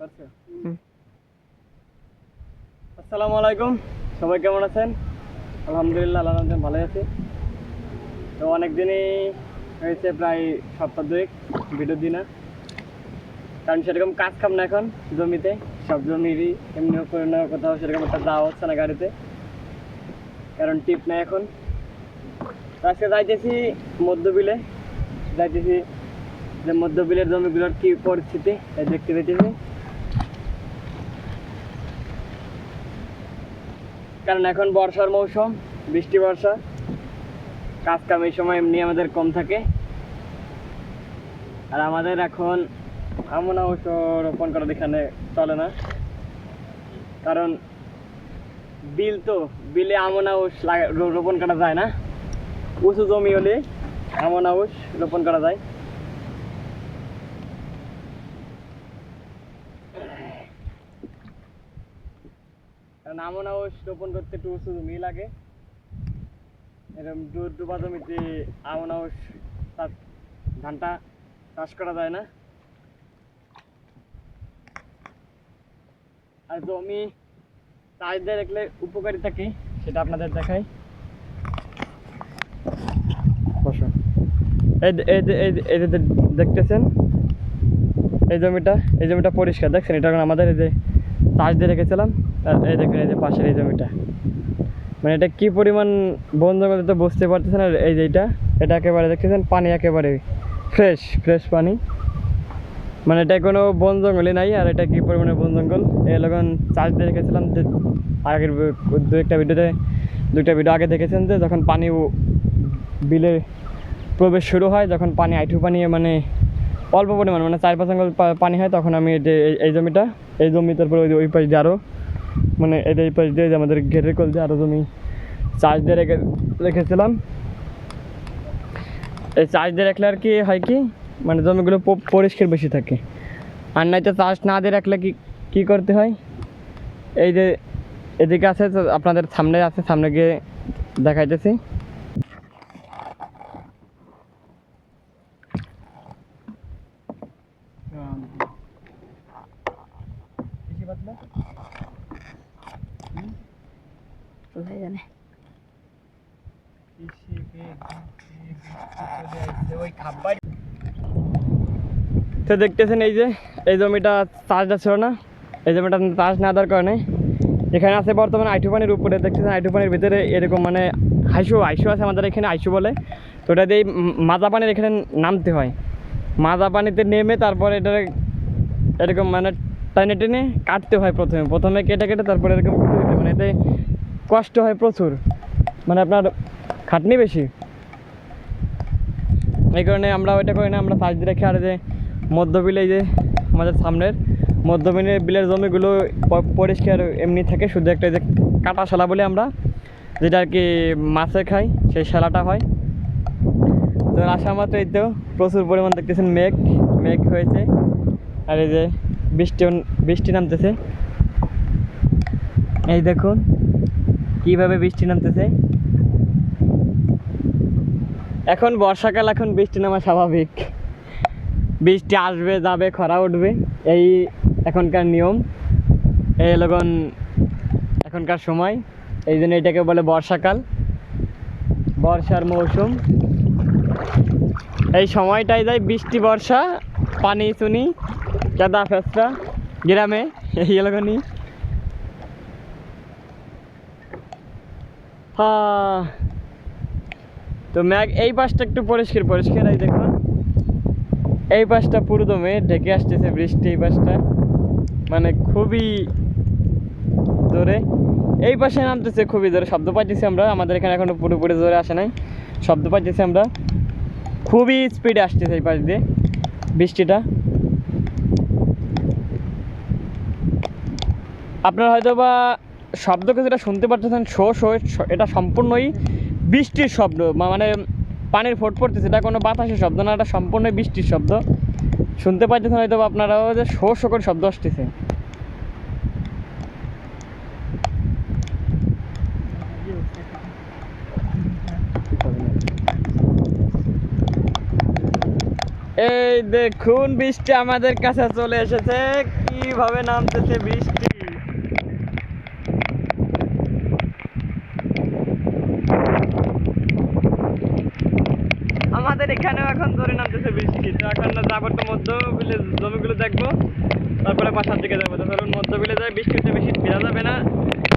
হুম। আসসালামু আলাইকুম। সবাই কেমন আছেন? আলহামদুলিল্লাহ আল্লাহ ভালো আছি। তো অনেক দিনই হয়েছে প্রায় সপ্তাহ দুয়েক ভিডিও দিই না। কারণ সেরকম কাজ কাম না এখন জমিতে। সব জমিরই এমনি করে না কোথাও সেরকম একটা যাওয়া হচ্ছে না গাড়িতে। কারণ টিপ নাই এখন। আজকে যাইতেছি মধ্যবিলে। যাইতেছি যে মধ্যবিলের জমিগুলোর কি পরিস্থিতি তাই দেখতে পেতেছি কারণ এখন বর্ষার মৌসুম, বৃষ্টি, বর্ষা। কাজ কাম এই সময় এমনি আমাদের কম থাকে। আর আমাদের এখন এমন অবশ্য রোপণ করা এখানে চলে না। কারণ বিল তো, বিলে আমন আউশ রোপণ করা যায় না। উঁচু জমি হলে আমন আউশ রোপণ করা যায়। আমন আউশ রোপণ করতে একটু উঁচু জমি লাগে। এরকম ডুবা জমিতে আমন আউশ চাষ- ধানটা চাষ করা যায় না। আর জমি চাষ দিয়ে রাখলে উপকারিতা কি সেটা আপনাদের দেখাই। এই দেখতেছেন? এই জমিটা এই জমিটা পরিষ্কার, দেখছেন? এটা আমাদের এই যে চাষ দিয়ে রেখেছিলাম। এই দেখেন, এই যে পাশের এই জমিটা। মানে এটা কি পরিমাণ বন জঙ্গলে তো বুঝতে পারতেছেন, আর এই যে এটা এটা একেবারে দেখতেছেন, পানি একেবারে ফ্রেশ ফ্রেশ পানি। মানে এটা কোনো বন জঙ্গলই নাই, আর এটা কি পরিমাণে বন জঙ্গল? এই লগন চার্জ দিয়ে রেখেছিলাম, যে আগের দু একটা ভিডিওতে, দুইটা ভিডিও আগে দেখেছেন যে যখন পানি বিলে প্রবেশ শুরু হয়, যখন পানি আইঠু পানি মানে অল্প পরিমাণ মানে চার পাঁচ আঙ্গুল পানি হয়, তখন আমি এই জমিটা, এই জমি তারপরে ওই ওই পাশ আরও মানে এটাই পাশ দিয়ে আমাদের গেটের কল দিয়ে আরও জমি চার্জ দিয়ে রেখে রেখেছিলাম। এই চার্জ দিয়ে রাখলে আর কি হয় কি মানে জমিগুলো পরিষ্কার বেশি থাকে। আর নাই তো চার্জ না দিয়ে রাখলে কি কী করতে হয়? এই যে এদিকে আছে, আপনাদের সামনে আছে, সামনে গিয়ে দেখাইতেছি। জানে তো দেখতেছেন এই যে, এই জমিটা চাষটা ছিল না, এই জমিটা চাষ না দেওয়ার কারণে এখানে আছে বর্তমানে আইটু পানির উপরে, দেখতেছেন আইটু পানির ভিতরে এরকম মানে আইসু আইসু আছে আমাদের এখানে আইসু বলে। তো ওটা দিয়ে মাজা পানির এখানে নামতে হয়। মাজা পানিতে নেমে তারপরে এটা এরকম মানে টেনে টেনে কাটতে হয় প্রথমে। প্রথমে কেটে কেটে তারপরে এরকম। মানে এতে কষ্ট হয় প্রচুর। মানে আপনার খাটনি বেশি। এই কারণে আমরা ওইটা করি না, আমরা পাশ দিয়ে রেখে আর যে মধ্য বিলে যে আমাদের সামনের মধ্য বিলের জমিগুলো পরিষ্কার এমনি থাকে, শুধু একটা যে কাটা শালা বলে আমরা, যেটা আর কি মাছে খাই, সেই শালাটা হয়। তো আসা মাত্র এই তো প্রচুর পরিমাণ দেখতেছেন মেঘ মেঘ হয়েছে। আর এই যে বৃষ্টি বৃষ্টি নামতেছে। এই দেখুন। কীভাবে বৃষ্টি নামতেছে? এখন বর্ষাকাল, এখন বৃষ্টি নামা স্বাভাবিক। বৃষ্টি আসবে, যাবে, খরা উঠবে, এই এখনকার নিয়ম। এই লগন এখনকার সময়, এই জন্য এটাকে বলে বর্ষাকাল। বর্ষার মৌসুম। এই সময়টাই যায় বৃষ্টি, বর্ষা, পানি, চুনি কাদা ফেসরা গ্রামে, এই এলাকানি হ্যাঁ তো ম্যাগ, এই পাশটা একটু পরিষ্কার পরিষ্কার এই দেখুন। এই পাশটা পুরো দমে ঢেকে আসতেছে বৃষ্টি, এই পাশটা। মানে খুবই জোরে। এই পাশে নামতেছে খুবই জোরে, শব্দ পাইতেছি আমরা। আমাদের এখানে এখনও পুরোপুরি জোরে আসে নাই। শব্দ পাইতেছি আমরা। খুবই স্পিডে আসতেছে এই পাশ দিয়ে বৃষ্টিটা। আপনারা হয়তো বা শব্দ কিছুটা শুনতে পারতেছেন, শো শো এটা সম্পূর্ণই বৃষ্টির শব্দ। মানে পানির ফোট পড়তেছে, এটা কোনো বাতাসের শব্দ না, এটা সম্পূর্ণই বৃষ্টির শব্দ। শুনতে পাচ্ছেন হয়তো আপনারাও যে শো শো করে শব্দ আসতেছে। এই দেখুন, বৃষ্টি আমাদের কাছে চলে এসেছে। কীভাবে নামতেছে বৃষ্টি? আমাদের এখানেও এখন জোরে নামতেছে বৃষ্টি তো এখন যাব তো মধ্য বিলে জমিগুলো দেখব, তারপরে বাসার দিকে যাব। তো ধরুন মধ্য বিলে যায় বৃষ্টিতে বেশি ভেজা যাবে না।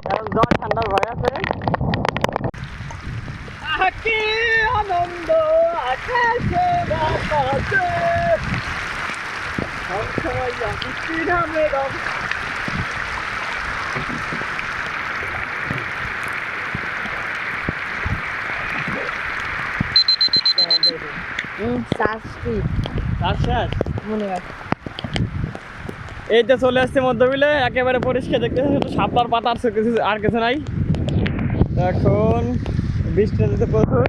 কারণ জ্বর, ঠান্ডার ভয় আছে। আনন্দ, আকাশে বাতাসে। নামে রব হুম শাস্তি মনে রাখ। এই তো চলে আসছে মধ্যবিলে একেবারে পরিষ্কার দেখতেছে শুধু সাপলার পাতা আর কিছু আর কিছু নাই। এখন বৃষ্টি প্রচুর।